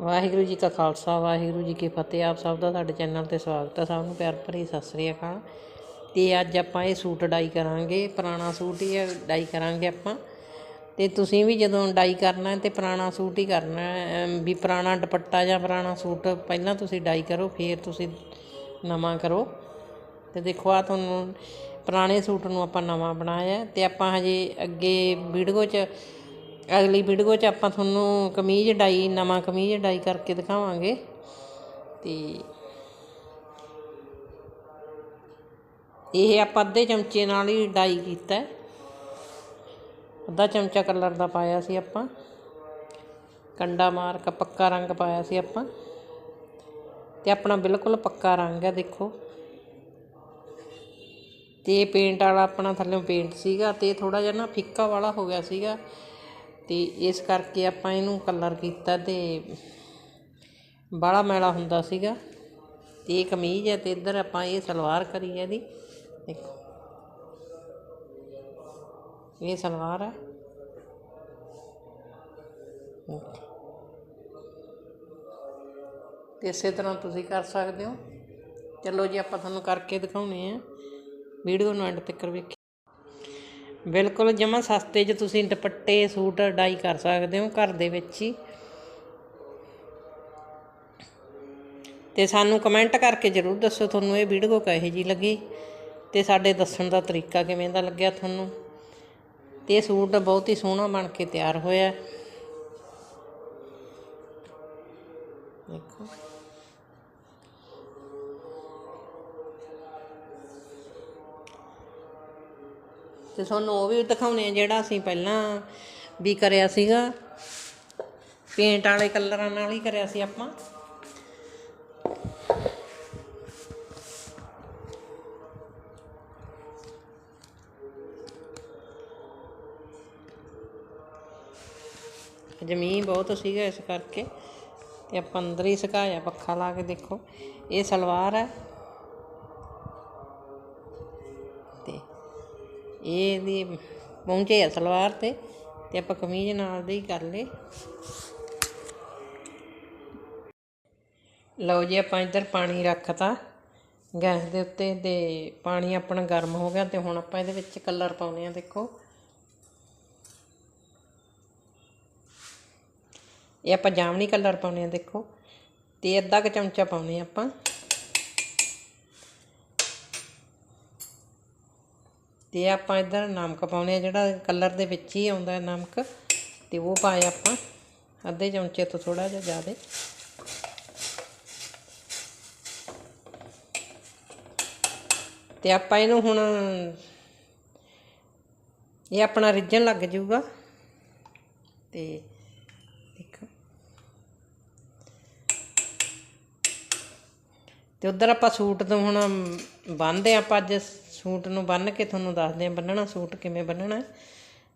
ਵਾਹਿਗੁਰੂ ਜੀ ਕਾ ਖਾਲਸਾ, ਵਾਹਿਗੁਰੂ ਜੀ ਕੀ ਫਤਿਹ। ਆਪ ਸਭ ਦਾ ਸਾਡੇ ਚੈਨਲ ਤੇ ਸਵਾਗਤ ਹੈ ਸਭ ਨੂੰ ਪਿਆਰ ਭਰੀ ਸਤਿ ਸ੍ਰੀ ਅਕਾਲ। ਤੇ ਅੱਜ ਆਪਾਂ ਇਹ ਸੂਟ ਡਾਈ ਕਰਾਂਗੇ। ਪੁਰਾਣਾ ਸੂਟ ਹੀ ਡਾਈ ਕਰਾਂਗੇ ਆਪਾਂ। ਤੇ ਤੁਸੀਂ ਵੀ ਜਦੋਂ ਡਾਈ ਕਰਨਾ ਹੈ ਤੇ ਪੁਰਾਣਾ ਸੂਟ ਹੀ ਕਰਨਾ ਹੈ। ਵੀ ਪੁਰਾਣਾ ਦੁਪੱਟਾ ਜਾਂ ਪੁਰਾਣਾ ਸੂਟ ਪਹਿਲਾਂ ਤੁਸੀਂ ਡਾਈ ਕਰੋ, ਫਿਰ ਤੁਸੀਂ ਨਵਾਂ ਕਰੋ। ਤੇ ਦੇਖੋ ਆ ਤੁਹਾਨੂੰ ਪੁਰਾਣੇ ਸੂਟ ਨੂੰ ਆਪਾਂ ਨਵਾਂ ਬਣਾਇਆ ਤੇ ਆਪਾਂ ਹਜੇ ਅੱਗੇ ਵੀਡੀਓ 'ਚ ਅਗਲੀ ਵੀਡੀਓ 'ਚ ਆਪਾਂ ਤੁਹਾਨੂੰ ਕਮੀਜ਼ ਡਾਈ, ਨਵਾਂ ਕਮੀਜ਼ ਡਾਈ ਕਰਕੇ ਦਿਖਾਵਾਂਗੇ। ਤੇ ਇਹ ਆਪਾਂ ਅੱਧੇ ਚਮਚੇ ਨਾਲ ਹੀ ਡਾਈ ਕੀਤਾ। ਅੱਧਾ ਚਮਚਾ ਕਲਰ ਦਾ ਪਾਇਆ ਸੀ ਆਪਾਂ। ਕੰਡਾ ਮਾਰ ਮਾਰਕ, ਪੱਕਾ ਰੰਗ ਪਾਇਆ ਸੀ ਆਪਾਂ। ਤੇ ਆਪਣਾ ਬਿਲਕੁਲ ਪੱਕਾ ਰੰਗ ਹੈ, ਦੇਖੋ। ਤੇ ਪੇਂਟ ਵਾਲਾ ਆਪਣਾ ਥੱਲੇ ਪੇਂਟ ਸੀਗਾ ਤੇ ਥੋੜਾ ਜਿਹਾ ਨਾ ਫਿੱਕਾ ਵਾਲਾ ਹੋ ਗਿਆ ਸੀਗਾ। ਅਤੇ ਇਸ ਕਰਕੇ ਆਪਾਂ ਇਹਨੂੰ ਕਲਰ ਕੀਤਾ ਅਤੇ ਬਾਹਲਾ ਮੈਲਾ ਹੁੰਦਾ ਸੀਗਾ। ਅਤੇ ਇਹ ਕਮੀਜ਼ ਹੈ ਅਤੇ ਇੱਧਰ ਆਪਾਂ ਇਹ ਸਲਵਾਰ ਕਰੀ ਹੈ ਇਹਦੀ। ਦੇਖੋ। ਇਹ ਸਲਵਾਰ ਹੈ। ਤੇ ਇਸੇ ਤਰ੍ਹਾਂ ਤੁਸੀਂ ਕਰ ਸਕਦੇ ਹੋ। ਚਲੋ ਜੀ ਆਪਾਂ ਤੁਹਾਨੂੰ ਕਰਕੇ ਦਿਖਾਉਣੇ ਆ। ਵੀਡੀਓ ਨੂੰ ਐਂਡ ਤੱਕ ਵੇਖੀ ਬਿਲਕੁਲ ਜਮਾ ਸਸਤੇ 'ਚ ਤੁਸੀਂ ਦੁਪੱਟੇ, ਸੂਟ ਡਾਈ ਕਰ ਸਕਦੇ ਹੋ ਘਰ ਦੇ ਵਿੱਚ ਹੀ। ਤੇ ਸਾਨੂੰ ਕਮੈਂਟ ਕਰਕੇ ਜਰੂਰ ਦੱਸੋ ਤੁਹਾਨੂੰ ਇਹ ਵੀਡੀਓ ਕਿਹੋ ਜੀ ਲੱਗੀ ਤੇ ਸਾਡੇ ਦੱਸਣ ਦਾ ਤਰੀਕਾ ਕਿਵੇਂ ਦਾ ਲੱਗਿਆ ਤੁਹਾਨੂੰ। ਤੇ ਇਹ ਸੂਟ ਬਹੁਤ ਹੀ ਸੋਹਣਾ ਬਣ ਕੇ ਤਿਆਰ ਹੋਇਆ। ਦੇਖੋ। ਤੇ ਤੁਹਾਨੂੰ ਉਹ ਵੀ ਦਿਖਾਉਣੇ ਆ ਜਿਹੜਾ ਅਸੀਂ ਪਹਿਲਾਂ ਵੀ ਕਰਿਆ ਸੀਗਾ। ਪੇਂਟ ਵਾਲੇ ਕਲਰਾਂ ਨਾਲ ਹੀ ਕਰਿਆ ਸੀ ਆਪਾਂ। ਜਮੀਨ ਬਹੁਤ ਸੀਗਾ ਇਸ ਕਰਕੇ। ਤੇ ਆਪਾਂ ਅੰਦਰ ਹੀ ਸੁਕਾਇਆ, ਪੱਖਾ ਲਾ ਕੇ ਦੇਖੋ। ਇਹ ਸਲਵਾਰ ਹੈ। ਇਹ ਦੀ ਪਹੁੰਚੇ ਆ ਸਲਵਾਰ ਤੇ ਤੇ ਆਪਾਂ ਕਮੀਜ਼ ਨਾਲ ਦੀ ਕਰ ਲੇ ਲਓ ਜੀ, ਆਪਾਂ ਇੱਧਰ ਪਾਣੀ ਰੱਖਤਾ। ਗੈਸ ਦੇ ਉੱਤੇ ਤੇ ਪਾਣੀ ਆਪਣਾ ਗਰਮ ਹੋ ਗਿਆ ਤੇ ਹੁਣ ਆਪਾਂ ਇਹਦੇ ਵਿੱਚ ਕਲਰ ਪਾਉਨੇ ਆ, ਦੇਖੋ। ਇਹ ਆਪਾਂ ਜਾਮਣੀ ਕਲਰ ਪਾਉਨੇ ਆ, ਦੇਖੋ। ਤੇ ਅੱਧਾ ਕੁ ਚਮਚਾ ਪਾਉਨੇ ਆ ਆਪਾਂ। ਤੇ ਆਪਾਂ ਇਧਰ ਨਮਕ ਪਾਉਨੇ ਆ, ਜਿਹੜਾ ਕਲਰ ਦੇ ਵਿੱਚ ਹੀ ਆਉਂਦਾ ਨਮਕ, ਤੇ ਉਹ ਪਾਇਆ ਆਪਾਂ ਅੱਧੇ ਚਮਚੇ ਤੋਂ ਥੋੜਾ ਜਿਹਾ ਜ਼ਿਆਦਾ। ਤੇ ਆਪਾਂ ਇਹਨੂੰ ਹੁਣ, ਇਹ ਆਪਣਾ ਰਿੱਝਣ ਲੱਗ ਜਾਊਗਾ। ਤੇ ਦੇਖੋ। ਤੇ ਉਧਰ ਆਪਾਂ ਸੂਟ ਤੋਂ ਹੁਣ ਬੰਨਦੇ ਹਾਂ, ਆਪਾਂ ਅੱਜ ਸੂਟ ਨੂੰ ਬੰਨ ਕੇ ਤੁਹਾਨੂੰ ਦੱਸਦੇ ਹਾਂ ਬੰਨਣਾ ਸੂਟ ਕਿਵੇਂ ਬੰਨਣਾ ਹੈ।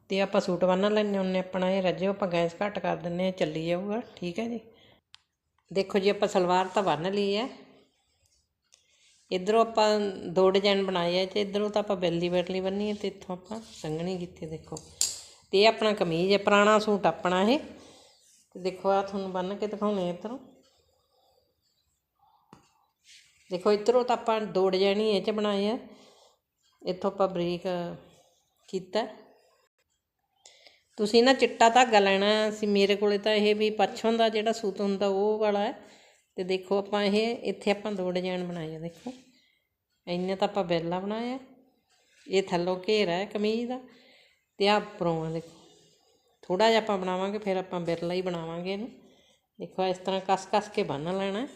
ਤੇ ਆਪਾਂ ਸੂਟ ਬੰਨ ਲੈਣੇ ਉਹਨੇ ਆਪਣਾ ਇਹ ਰੱਜੋ ਆਪਾਂ ਗੈਸ ਘੱਟ ਕਰ ਦਿੰਨੇ ਆ ਚੱਲੀ ਜਾਊਗਾ, ਠੀਕ ਹੈ ਜੀ। ਦੇਖੋ ਜੀ, ਆਪਾਂ ਸਲਵਾਰ ਤਾਂ ਬੰਨ ਲਈ ਹੈ। ਇਧਰੋਂ ਆਪਾਂ ਦੋ ਡਿਜ਼ਾਈਨ ਬਣਾਏ ਆ, ਤੇ ਇਧਰੋਂ ਤਾਂ ਆਪਾਂ ਬੈਲੀ ਬੈਟਲੀ ਬੰਨੀ ਹੈ ਤੇ ਇੱਥੋਂ ਆਪਾਂ ਸੰਘਣੀ ਕੀਤੀ, ਦੇਖੋ। ਤੇ ਇਹ ਆਪਣਾ ਕਮੀਜ਼ ਹੈ, ਪੁਰਾਣਾ ਸੂਟ ਆਪਣਾ ਇਹ। ਤੇ ਦੇਖੋ ਆ ਤੁਹਾਨੂੰ ਬੰਨ ਕੇ ਦਿਖਾਉਣੇ ਆ ਇੱਧਰੋਂ। ਦੇਖੋ, ਇੱਧਰੋਂ ਤਾਂ ਆਪਾਂ ਦੋ ਡਿਜ਼ਾਈਨ ਹੀ ਇਹ ਚ ਬਣਾਏ ਆ। ਇੱਥੋਂ ਆਪਾਂ ਬਰੀਕ ਕੀਤਾ। ਤੁਸੀਂ ਨਾ ਚਿੱਟਾ ਧਾਗਾ ਲੈਣਾ ਸੀ, ਮੇਰੇ ਕੋਲੇ ਤਾਂ ਇਹ ਵੀ ਪੱਛੋਂ ਦਾ ਜਿਹੜਾ ਸੂਤ ਹੁੰਦਾ, ਉਹ ਵਾਲਾ ਹੈ। ਤੇ ਦੇਖੋ, ਆਪਾਂ ਇਹ, ਇੱਥੇ ਆਪਾਂ ਦੋ ਡਿਜ਼ਾਈਨ ਬਣਾਏ ਆ, ਦੇਖੋ। ਇੰਨੇ ਤਾਂ ਆਪਾਂ ਬੈਲਾ ਬਣਾਇਆ। ਇਹ ਥੱਲੋਂ ਘੇਰਾ ਹੈ ਕਮੀਜ਼ ਦਾ। ਤੇ ਆ ਉੱਪਰੋਂ ਆ, ਦੇਖੋ। ਥੋੜਾ ਜਿਹਾ ਆਪਾਂ ਬਣਾਵਾਂਗੇ, ਫਿਰ ਆਪਾਂ ਬਿਰਲਾ ਹੀ ਬਣਾਵਾਂਗੇ ਇਹਨੂੰ। ਦੇਖੋ, ਇਸ ਤਰ੍ਹਾਂ ਕਸ ਕਸ ਕੇ ਬੰਨ ਲੈਣਾ।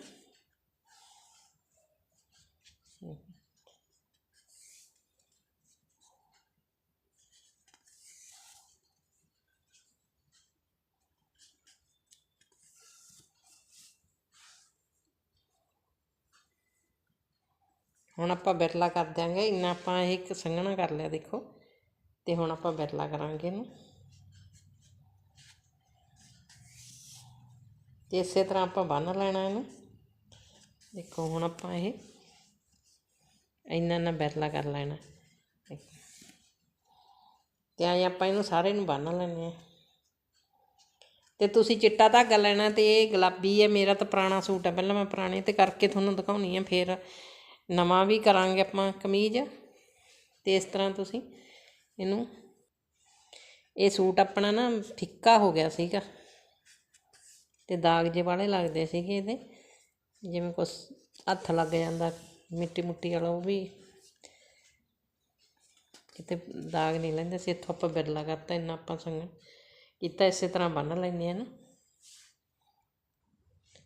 ਹੁਣ ਆਪਾਂ ਬਿਰਲਾ ਕਰ ਦਿਆਂਗੇ, ਇੰਨਾ ਆਪਾਂ ਇਹ ਇੱਕ ਸੰਘਣਾ ਕਰ ਲਿਆ ਦੇਖੋ, ਤੇ ਹੁਣ ਆਪਾਂ ਬਿਰਲਾ ਕਰਾਂਗੇ ਇਹਨੂੰ। ਤੇ ਇਸੇ ਤਰ੍ਹਾਂ ਆਪਾਂ ਬੰਨ ਲੈਣਾ ਇਹਨੂੰ। ਦੇਖੋ ਹੁਣ ਆਪਾਂ ਇਹ ਇੰਨਾ ਨਾ ਬਿਰਲਾ ਕਰ ਲੈਣਾ। ਦੇਖੋ। ਤੇ ਐਂ ਆਪਾਂ ਇਹਨੂੰ ਸਾਰੇ ਨੂੰ ਬੰਨ ਲੈਣੇ ਹਾਂ। ਤੇ ਤੁਸੀਂ ਚਿੱਟਾ ਧਾਗਾ ਲੈਣਾ ਤੇ ਇਹ ਗੁਲਾਬੀ ਹੈ, ਮੇਰਾ ਤਾਂ ਪੁਰਾਣਾ ਸੂਟ ਹੈ, ਪਹਿਲਾਂ ਮੈਂ ਪੁਰਾਣੇ ਤੇ ਕਰਕੇ ਤੁਹਾਨੂੰ ਦਿਖਾਉਣੀ ਹੈ ਫਿਰ ਨਵਾਂ ਵੀ ਕਰਾਂਗੇ ਆਪਾਂ ਕਮੀਜ਼ ਤੇ ਇਸ ਤਰ੍ਹਾਂ ਤੁਸੀਂ ਇਹਨੂੰ, ਇਹ ਸੂਟ ਆਪਣਾ ਨਾ ਫਿੱਕਾ ਹੋ ਗਿਆ ਸੀਗਾ ਤੇ ਦਾਗ ਜੇ ਵਾਲੇ ਲੱਗਦੇ ਸੀਗੇ ਇਹਦੇ, ਜਿਵੇਂ ਕੁਛ ਹੱਥ ਲੱਗ ਜਾਂਦਾ ਮਿੱਟੀ ਮੁੱਟੀ ਵਾਲਾ ਉਹ ਵੀ। ਕਿਤੇ ਦਾਗ ਨਹੀਂ ਲੈਂਦੇ ਸੀ, ਇੱਥੋਂ ਆਪਾਂ ਬਿਰਲਾ ਕਰਤਾ, ਇੰਨਾ ਆਪਾਂ ਸੰਗ ਕੀਤਾ, ਇਸੇ ਤਰ੍ਹਾਂ ਬੰਨ ਲੈਂਦੇ ਆ ਨਾ।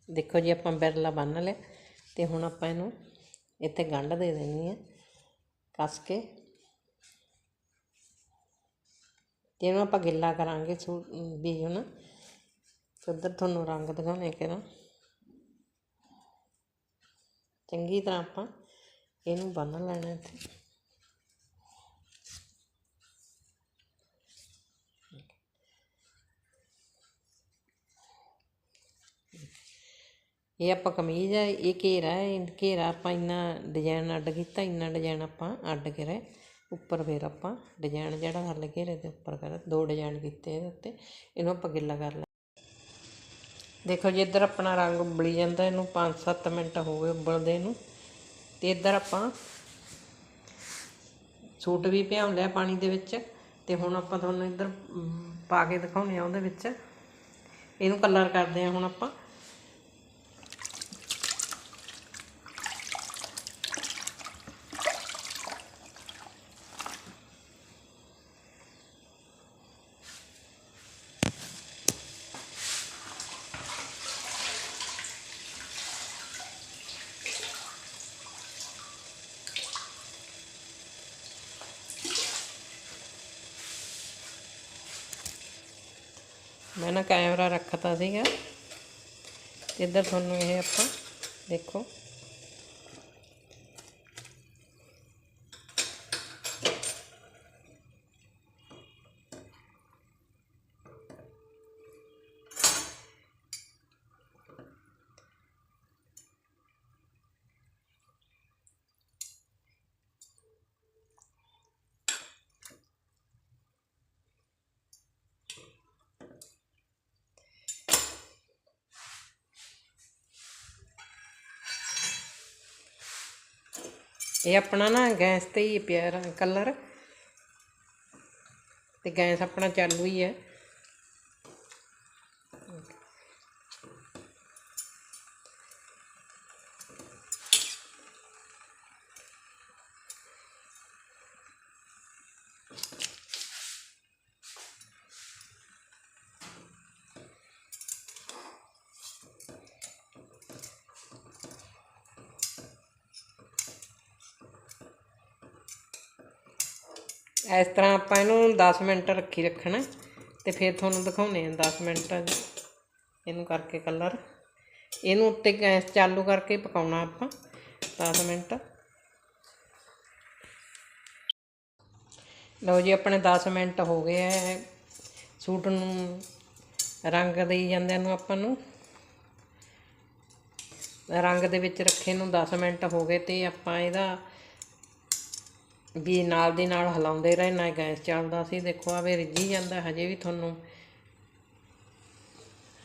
ਦੇਖੋ ਜੀ, ਆਪਾਂ ਬਿਰਲਾ ਬੰਨ ਲਿਆ ਤੇ ਹੁਣ ਆਪਾਂ ਇਹਨੂੰ ਇੱਥੇ ਗੰਢ ਦੇ ਦੇਣੀ ਹੈ, ਕੱਸ ਕੇ। ਇਹਨੂੰ ਆਪਾਂ ਗਿੱਲਾ ਕਰਾਂਗੇ ਸੂ ਵੀ ਹੁਣ ਉਧਰ ਤੁਹਾਨੂੰ ਰੰਗ ਦਿਖਾਉਣੇ ਕਿਹੜਾ ਚੰਗੀ ਤਰ੍ਹਾਂ ਆਪਾਂ ਇਹਨੂੰ ਬੰਨ ਲੈਣਾ ਇੱਥੇ। ਇਹ ਆਪਾਂ ਕਮੀਜ਼ ਹੈ ਇਹ ਘੇਰਾ ਹੈ ਘੇਰਾ ਆਪਾਂ ਇੰਨਾ ਡਿਜ਼ਾਈਨ ਅੱਡ ਕੀਤਾ, ਇੰਨਾ ਡਿਜ਼ਾਈਨ ਆਪਾਂ ਅੱਡ ਕਰਿਆ ਉੱਪਰ ਫਿਰ ਆਪਾਂ ਡਿਜ਼ਾਈਨ ਜਿਹੜਾ ਹੱਲ ਘੇਰੇ ਦੇ ਉੱਪਰ ਕਰ ਦੋ ਡਿਜ਼ਾਈਨ ਕੀਤੇ ਇਹਦੇ ਉੱਤੇ, ਇਹਨੂੰ ਆਪਾਂ ਗਿੱਲਾ ਕਰ ਲੈ ਦੇਖੋ ਜੀ, ਇੱਧਰ ਆਪਣਾ ਰੰਗ ਉਬਲੀ ਜਾਂਦਾ, ਇਹਨੂੰ 5-7 ਮਿੰਟ ਹੋ ਗਏ ਉਬਲਦੇ ਨੂੰ। ਤੇ ਇੱਧਰ ਆਪਾਂ ਸੂਟ ਵੀ ਭਿਉਂ ਲਿਆ ਪਾਣੀ ਦੇ ਵਿੱਚ, ਤੇ ਹੁਣ ਆਪਾਂ ਤੁਹਾਨੂੰ ਇੱਧਰ ਪਾ ਕੇ ਦਿਖਾਉਂਦੇ ਆ ਉਹਦੇ ਵਿੱਚ। ਇਹਨੂੰ ਕਲਰ ਕਰਦੇ ਆ ਹੁਣ ਆਪਾਂ। ਮੈਂ ਨਾ ਕੈਮਰਾ ਰੱਖਤਾ ਸੀਗਾ। ਤੇ ਇੱਧਰ ਤੁਹਾਨੂੰ ਇਹ ਆਪਾਂ ਦੇਖੋ। ਇਹ ਆਪਣਾ ਨਾ ਗੈਸ ਤੇ ਹੀ ਪਿਆ ਕਲਰ। ਤੇ ਗੈਸ ਆਪਣਾ ਚਾਲੂ ਹੀ ਹੈ। ਇਸ ਤਰ੍ਹਾਂ ਆਪਾਂ ਇਹਨੂੰ 10 ਮਿੰਟ ਰੱਖੀ ਰੱਖਣਾ ਤੇ ਫਿਰ ਤੁਹਾਨੂੰ ਦਿਖਾਉਣੇ ਆ 10 ਮਿੰਟ ਇਹਨੂੰ ਕਰਕੇ ਕਲਰ ਇਹਨੂੰ ਉੱਤੇ ਗੈਸ ਚਾਲੂ ਕਰਕੇ ਪਕਾਉਣਾ ਆਪਾਂ 10 ਮਿੰਟ। ਲਓ ਜੀ, ਆਪਣੇ 10 ਮਿੰਟ ਹੋ ਗਏ ਐ ਸੂਟ ਨੂੰ ਰੰਗ ਦੇਈ ਜਾਂਦੇ ਨੂੰ ਆਪਾਂ ਨੂੰ। ਰੰਗ ਦੇ ਵਿੱਚ ਰੱਖੇ ਨੂੰ 10 ਮਿੰਟ ਹੋ ਗਏ ਤੇ ਆਪਾਂ ਇਹਦਾ ਵੀ ਨਾਲ ਦੀ ਨਾਲ ਹਿਲਾਉਂਦੇ ਰਹੇ ਨਾ ਗੈਸ ਚੱਲਦਾ ਸੀ, ਦੇਖੋ ਆਵੇ ਰਿੱਝੀ ਜਾਂਦਾ ਹਜੇ ਵੀ ਤੁਹਾਨੂੰ।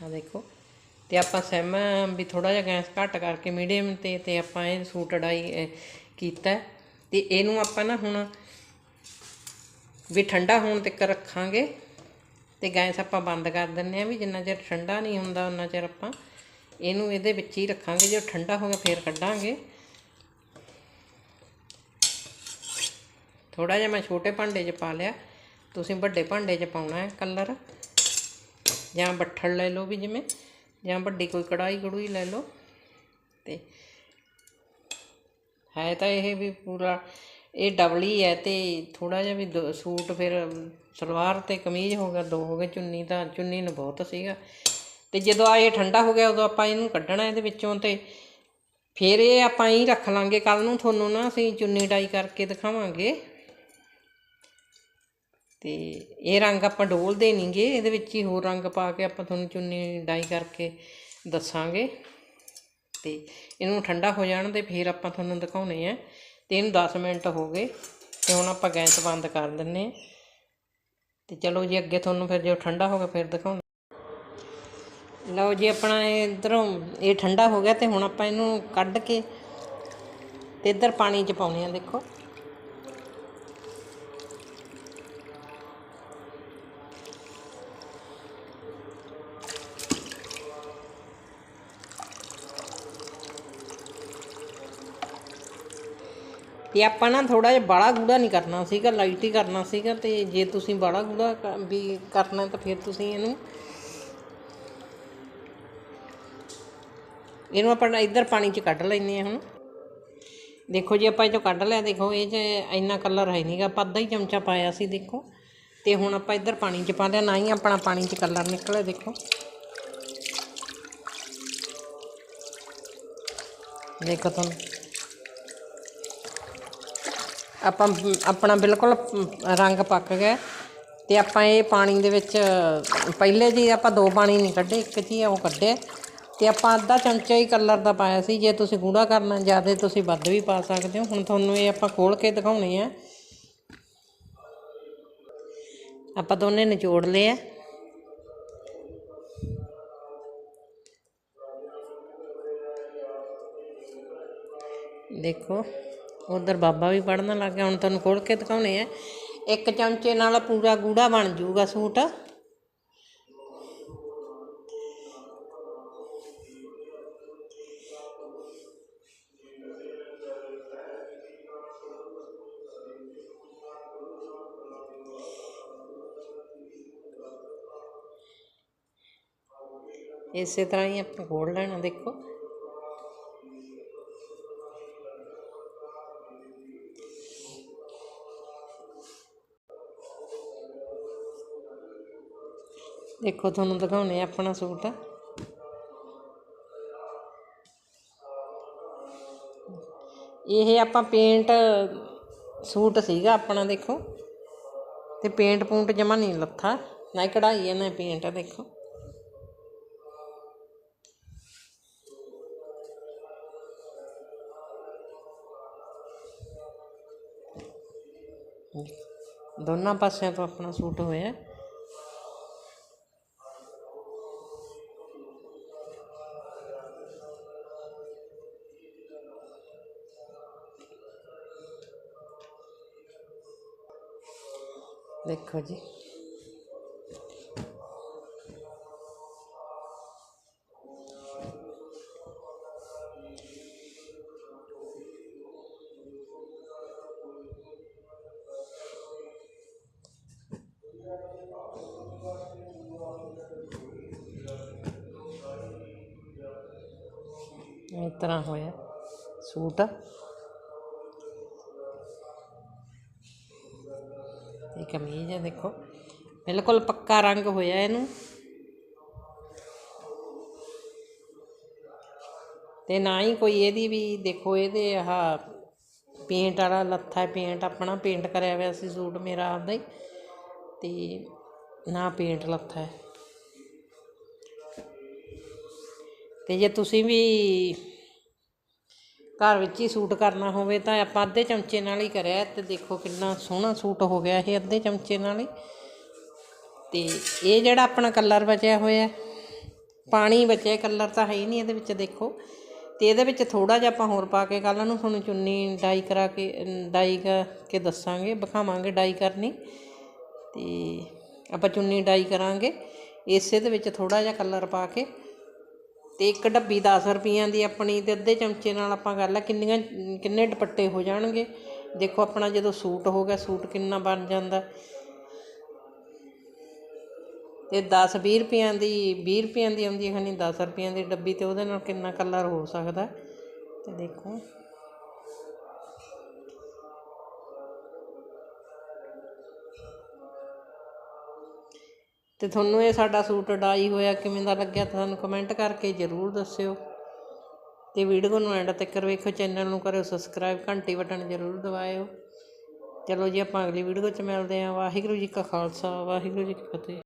ਆ ਦੇਖੋ, ਤੇ ਆਪਾਂ ਸਿਮ ਵੀ ਥੋੜਾ ਜਿਹਾ ਗੈਸ ਘੱਟ ਕਰਕੇ ਮੀਡੀਅਮ ਤੇ ਤੇ ਆਪਾਂ ਇਹ ਸੂਟ ਡਾਈ ਕੀਤਾ। ਤੇ ਇਹਨੂੰ ਆਪਾਂ ਨਾ ਹੁਣ ਵੀ ਠੰਡਾ ਹੋਣ ਤੱਕ ਰੱਖਾਂਗੇ, ਤੇ ਗੈਸ ਆਪਾਂ ਬੰਦ ਕਰ ਦਿੰਨੇ ਆ ਵੀ ਜਿੰਨਾ ਚਿਰ ਠੰਡਾ ਨਹੀਂ ਹੁੰਦਾ ਉਹਨਾਂ ਚਿਰ ਆਪਾਂ ਇਹਨੂੰ ਇਹਦੇ ਵਿੱਚ ਹੀ ਰੱਖਾਂਗੇ, ਜੇ ਠੰਡਾ ਹੋ ਗਿਆ ਫੇਰ ਕੱਢਾਂਗੇ। ਥੋੜਾ ਜਿਹਾ ਮੈਂ ਛੋਟੇ ਭਾਂਡੇ 'ਚ ਪਾ ਲਿਆ। ਤੁਸੀਂ ਵੱਡੇ ਭਾਂਡੇ 'ਚ ਪਾਉਣਾ ਹੈ ਕਲਰ। ਜਾਂ ਬੱਠਲ ਲੈ ਲਓ ਵੀ ਜਿਵੇਂ, ਜਾਂ ਵੱਡੀ ਕੋਈ ਕੜਾਈ ਕੜੂਈ ਲੈ ਲਓ। ਤੇ ਹੈ ਤਾਂ ਇਹ ਵੀ ਪੂਰਾ, ਇਹ ਡਬਲ ਹੀ ਹੈ ਤੇ ਥੋੜਾ ਜਿਹਾ ਵੀ ਦੋ- ਸੂਟ ਫਿਰ ਸਲਵਾਰ ਤੇ ਕਮੀਜ਼ ਹੋ ਗਿਆ, ਦੋ ਹੋ ਗਏ, ਚੁੰਨੀ ਤਾਂ, ਚੁੰਨੀ ਨੂੰ ਬਹੁਤ ਸੀਗਾ। ਤੇ ਜਦੋਂ ਆ ਇਹ ਠੰਡਾ ਹੋ ਗਿਆ, ਉਦੋਂ ਆਪਾਂ ਇਹਨੂੰ ਕੱਢਣਾ ਇਹਦੇ ਵਿੱਚੋਂ ਤੇ ਫਿਰ ਇਹ ਆਪਾਂ ਹੀ ਰੱਖ ਲਾਂਗੇ। ਕੱਲ ਨੂੰ ਤੁਹਾਨੂੰ ਨਾ ਅਸੀਂ ਚੁੰਨੀ ਡਾਈ ਕਰਕੇ ਦਿਖਾਵਾਂਗੇ। ਤੇ ਇਹ ਰੰਗ ਆਪਾਂ ਡੋਲਦੇ ਨਹੀਂਗੇ ਇਹਦੇ ਵਿੱਚ ਹੀ ਹੋਰ ਰੰਗ ਪਾ ਕੇ ਆਪਾਂ ਤੁਹਾਨੂੰ ਚੁੰਨੀ ਡਾਈ ਕਰਕੇ ਦੱਸਾਂਗੇ। ਤੇ ਇਹਨੂੰ ਠੰਡਾ ਹੋ ਜਾਣ ਤੇ ਫਿਰ ਆਪਾਂ ਤੁਹਾਨੂੰ ਦਿਖਾਉਣੇ ਆ। ਤੇ ਇਹਨੂੰ 10 ਮਿੰਟ ਹੋ ਗਏ ਤੇ ਹੁਣ ਆਪਾਂ ਗੈਸ ਬੰਦ ਕਰ ਦਿੰਨੇ ਆ। ਤੇ ਚਲੋ ਜੀ, ਅੱਗੇ ਤੁਹਾਨੂੰ ਫਿਰ ਜਦੋਂ ਠੰਡਾ ਹੋ ਗਿਆ ਫਿਰ ਦਿਖਾਉਂਦੇ ਲਓ ਜੀ, ਆਪਣਾ ਇਧਰੋਂ ਇਹ ਠੰਡਾ ਹੋ ਗਿਆ ਤੇ ਹੁਣ ਆਪਾਂ ਇਹਨੂੰ ਕੱਢ ਕੇ ਤੇ ਇੱਧਰ ਪਾਣੀ ਚ ਪਾਉਣੇ ਆ, ਦੇਖੋ। ਤੇ ਆਪਾਂ ਨਾ ਥੋੜਾ ਜਿਹਾ ਬਾੜਾ ਗੂੜਾ ਨਹੀਂ ਕਰਨਾ ਸੀਗਾ ਲਾਈਟ ਹੀ ਕਰਨਾ ਸੀਗਾ ਤੇ ਜੇ ਤੁਸੀਂ ਬਾੜਾ ਗੂੜਾ ਵੀ ਕਰਨਾ ਤਾਂ ਫਿਰ ਤੁਸੀਂ ਇਹਨੂੰ ਇਹਨੂੰ ਆਪਾਂ ਇੱਧਰ ਪਾਣੀ 'ਚ ਕੱਢ ਲੈਨੇ ਆ ਹੁਣ। ਦੇਖੋ ਜੀ, ਆਪਾਂ ਇਹ ਚੋਂ ਕੱਢ ਲਿਆ, ਦੇਖੋ ਇਹ 'ਚ ਇੰਨਾ ਕਲਰ ਹੈ ਨਹੀਂਗਾ ਆਪਾਂ ਅੱਧਾ ਹੀ ਚਮਚਾ ਪਾਇਆ ਸੀ, ਦੇਖੋ। ਤੇ ਹੁਣ ਆਪਾਂ ਇੱਧਰ ਪਾਣੀ 'ਚ ਪਾ ਲਿਆ, ਨਾ ਹੀ ਆਪਣਾ ਪਾਣੀ 'ਚ ਕਲਰ ਨਿਕਲਿਆ ਦੇਖੋ। ਦੇਖੋ ਤੁਹਾਨੂੰ। ਆਪਾਂ ਆਪਣਾ ਬਿਲਕੁਲ ਰੰਗ ਪੱਕ ਗਿਆ। ਤੇ ਆਪਾਂ ਇਹ ਪਾਣੀ ਦੇ ਵਿੱਚ, ਪਹਿਲੇ ਜੀ ਆਪਾਂ ਦੋ ਪਾਣੀ ਨਹੀਂ ਕੱਢੇ, ਇੱਕ ਜੀ ਉਹ ਕੱਢਿਆ ਤੇ ਆਪਾਂ ਅੱਧਾ ਚਮਚਾ ਹੀ ਕਲਰ ਦਾ ਪਾਇਆ ਸੀ, ਜੇ ਤੁਸੀਂ ਗੂੜਾ ਕਰਨਾ ਜ਼ਿਆਦਾ, ਤੁਸੀਂ ਵੱਧ ਵੀ ਪਾ ਸਕਦੇ ਹੋ। ਹੁਣ ਤੁਹਾਨੂੰ ਇਹ ਆਪਾਂ ਖੋਲ ਕੇ ਦਿਖਾਉਣੇ ਆ। ਆਪਾਂ ਦੋਨੇ ਨਿਚੋੜ ਲਏ ਆ। ਦੇਖੋ। ਉਧਰ ਬਾਬਾ ਵੀ ਪੜਨ ਲੱਗ ਗਿਆ, ਹੁਣ ਤੁਹਾਨੂੰ ਖੋਲ ਕੇ ਦਿਖਾਉਣੇ ਆ। ਇੱਕ ਚਮਚੇ ਨਾਲ ਪੂਰਾ ਗੂੜਾ ਬਣ ਜਾਊਗਾ ਸੂਟ। ਇਸੇ ਤਰ੍ਹਾਂ ਹੀ ਆਪਾਂ ਖੋਲ ਲੈਣਾ, ਦੇਖੋ। ਦੇਖੋ ਤੁਹਾਨੂੰ ਦਿਖਾਉਣੇ ਆ ਆਪਣਾ ਸੂਟ। ਇਹ ਆਪਾਂ ਪੇਂਟ ਸੂਟ ਸੀਗਾ ਆਪਣਾ, ਦੇਖੋ। ਤੇ ਪੇਂਟ ਪੂੰਟ ਜਮਾ ਨਹੀਂ ਲੱਥਾ, ਨਾ ਕਢਾਈ ਹੈ ਨਾ ਪੇਂਟ ਦੇਖੋ। ਦੋਨਾਂ ਪਾਸਿਆਂ ਤੋਂ ਆਪਣਾ ਸੂਟ ਹੋਇਆ। ਦੇਖੋ ਜੀ। ਇਸ ਤਰ੍ਹਾਂ ਹੋਇਆ। ਸੂਟ ਇਹ ਕਮੀਜ਼ ਹੈ ਦੇਖੋ। ਬਿਲਕੁਲ ਪੱਕਾ ਰੰਗ ਹੋਇਆ ਇਹਨੂੰ। ਤੇ ਨਾ ਹੀ ਕੋਈ ਇਹਦੀ ਵੀ, ਦੇਖੋ, ਇਹਦੇ ਆਹ ਪੇਂਟ ਵਾਲਾ ਲੱਥਾ ਹੈ ਪੇਂਟ ਆਪਣਾ ਪੇਂਟ ਕਰਿਆ ਹੋਇਆ ਸੀ ਸੂਟ ਮੇਰਾ ਆਪਦਾ ਹੀ। ਤੇ ਨਾ ਪੇਂਟ ਲੱਥਾ ਹੈ। ਤੇ ਜੇ ਤੁਸੀਂ ਵੀ ਘਰ ਵਿੱਚ ਹੀ ਸੂਟ ਕਰਨਾ ਹੋਵੇ ਤਾਂ ਆਪਾਂ ਅੱਧੇ ਚਮਚੇ ਨਾਲ ਹੀ ਕਰਿਆ। ਤੇ ਦੇਖੋ ਕਿੰਨਾ ਸੋਹਣਾ ਸੂਟ ਹੋ ਗਿਆ ਇਹ ਅੱਧੇ ਚਮਚੇ ਨਾਲ ਹੀ। ਤੇ ਇਹ ਜਿਹੜਾ ਆਪਣਾ ਕਲਰ ਬਚਿਆ ਹੋਇਆ ਪਾਣੀ ਬਚਿਆ ਕਲਰ ਤਾਂ ਹੈ ਹੀ ਨਹੀਂ ਇਹਦੇ ਵਿੱਚ ਦੇਖੋ। ਤੇ ਇਹਦੇ ਵਿੱਚ ਥੋੜਾ ਜਿਹਾ ਆਪਾਂ ਹੋਰ ਪਾ ਕੇ ਕੱਲ ਨੂੰ ਤੁਹਾਨੂੰ ਚੁੰਨੀ ਡਾਈ ਕਰਾ ਕੇ ਡਾਈ ਕਰਕੇ ਦੱਸਾਂਗੇ, ਵਿਖਾਵਾਂਗੇ ਡਾਈ ਕਰਨੀ। ਤੇ ਆਪਾਂ ਚੁੰਨੀ ਡਾਈ ਕਰਾਂਗੇ। ਇਸੇ ਦੇ ਵਿੱਚ ਥੋੜਾ ਜਿਹਾ ਕਲਰ ਪਾ ਕੇ ਤੇ ਇੱਕ ਡੱਬੀ 10 ਰੁਪਈਆਂ ਦੀ ਆਪਣੀ ਤੇ ਅੱਧੇ ਚਮਚੇ ਨਾਲ ਆਪਾਂ ਕਰ ਲਾ ਕਿੰਨੀਆਂ, ਕਿੰਨੇ ਦੁਪੱਟੇ ਹੋ ਜਾਣਗੇ? ਦੇਖੋ ਆਪਣਾ ਜਦੋਂ ਸੂਟ ਹੋ ਗਿਆ, ਸੂਟ ਕਿੰਨਾ ਬਣ ਜਾਂਦਾ। ਤੇ 10 20 ਰੁਪਈਆਂ ਦੀ 20 ਰੁਪਈਆਂ ਦੀ ਆਉਂਦੀ ਹੈ ਖਨੀ 10 ਰੁਪਈਆਂ ਦੀ ਡੱਬੀ ਤੇ ਉਹਦੇ ਨਾਲ ਕਿੰਨਾ ਕਲਰ ਹੋ ਸਕਦਾ? ਤੇ ਦੇਖੋ। ਅਤੇ ਤੁਹਾਨੂੰ ਇਹ ਸਾਡਾ ਸੂਟ ਡਾਈ ਹੋਇਆ ਕਿਵੇਂ ਦਾ ਲੱਗਿਆ ਤੁਹਾਨੂੰ ਕਮੈਂਟ ਕਰਕੇ ਜ਼ਰੂਰ ਦੱਸਿਓ। ਅਤੇ ਵੀਡੀਓ ਨੂੰ ਐਂਡ ਤੱਕ ਵੇਖੋ ਚੈਨਲ ਨੂੰ ਕਰਿਓ ਸਬਸਕ੍ਰਾਈਬ ਘੰਟੀ ਬਟਨ ਜ਼ਰੂਰ ਦਬਾਇਓ। ਚਲੋ ਜੀ, ਆਪਾਂ ਅਗਲੀ ਵੀਡੀਓ 'ਚ ਮਿਲਦੇ ਹਾਂ। ਵਾਹਿਗੁਰੂ ਜੀ ਕਾ ਖਾਲਸਾ, ਵਾਹਿਗੁਰੂ ਜੀ ਕੀ ਫਤਿਹ।